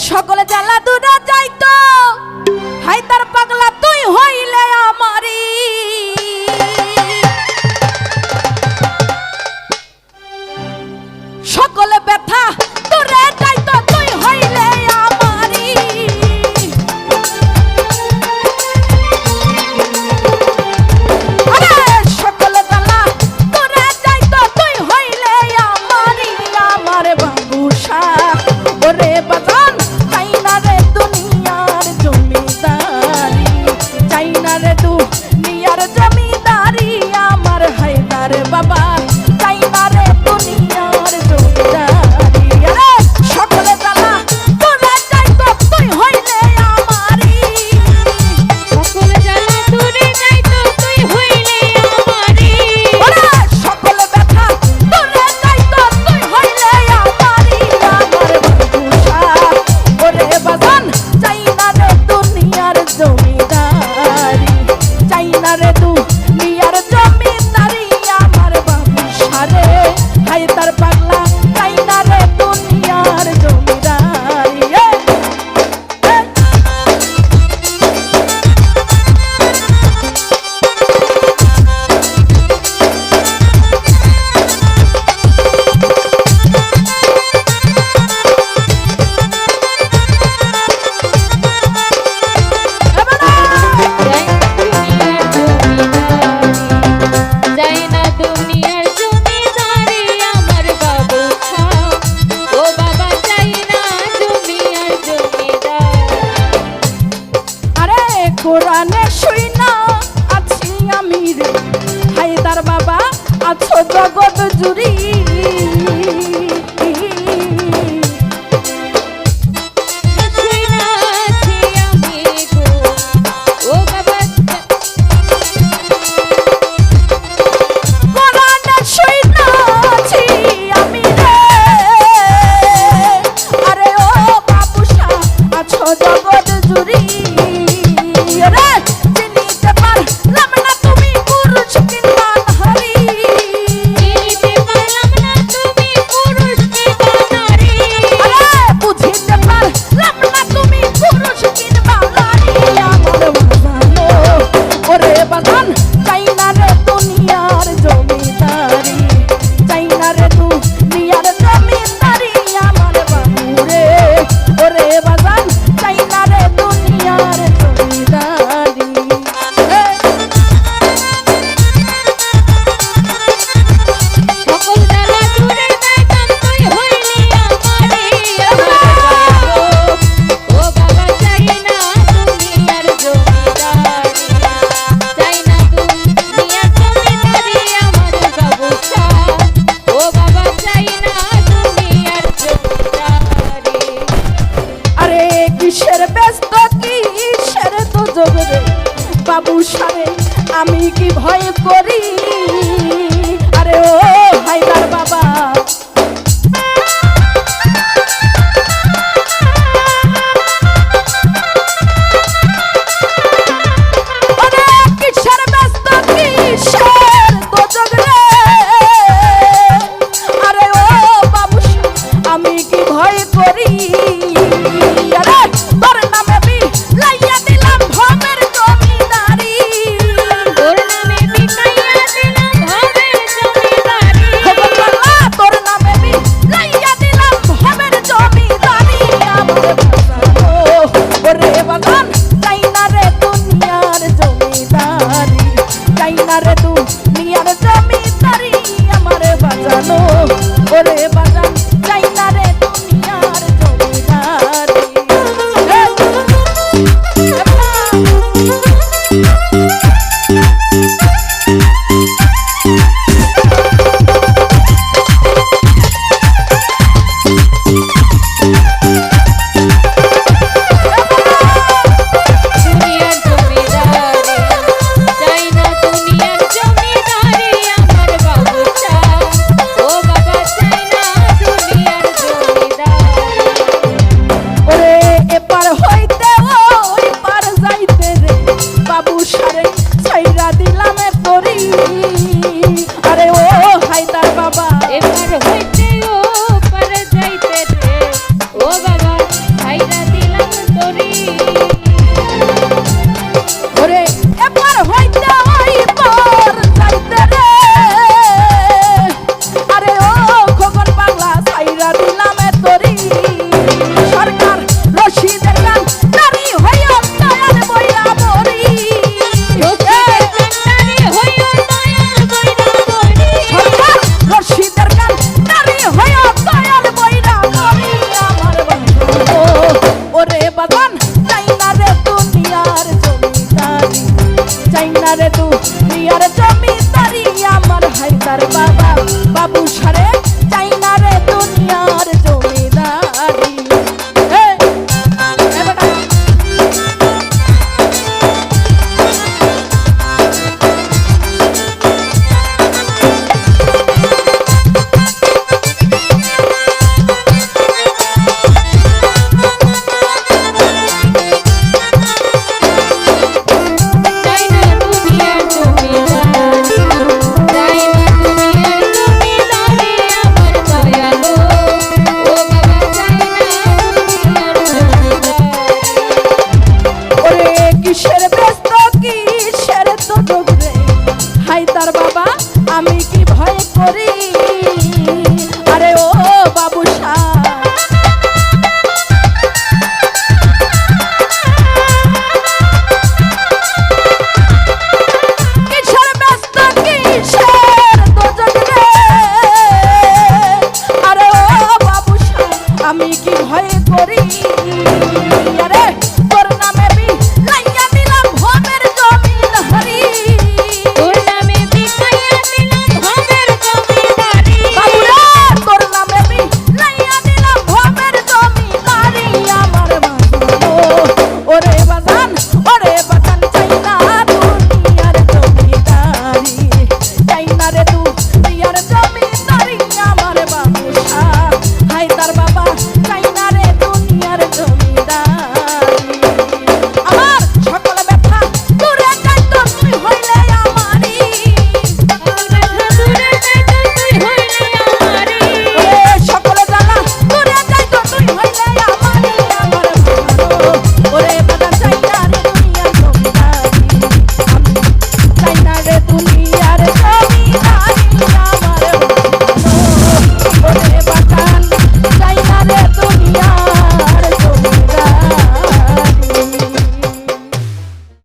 সকলে জ্বালা দুরা তুমি আর জমা আছো জগৎ জুড়ি। বাবু আমি কি ভয় করি? আরে ও হায়দার বাবা পাই না রে তু আর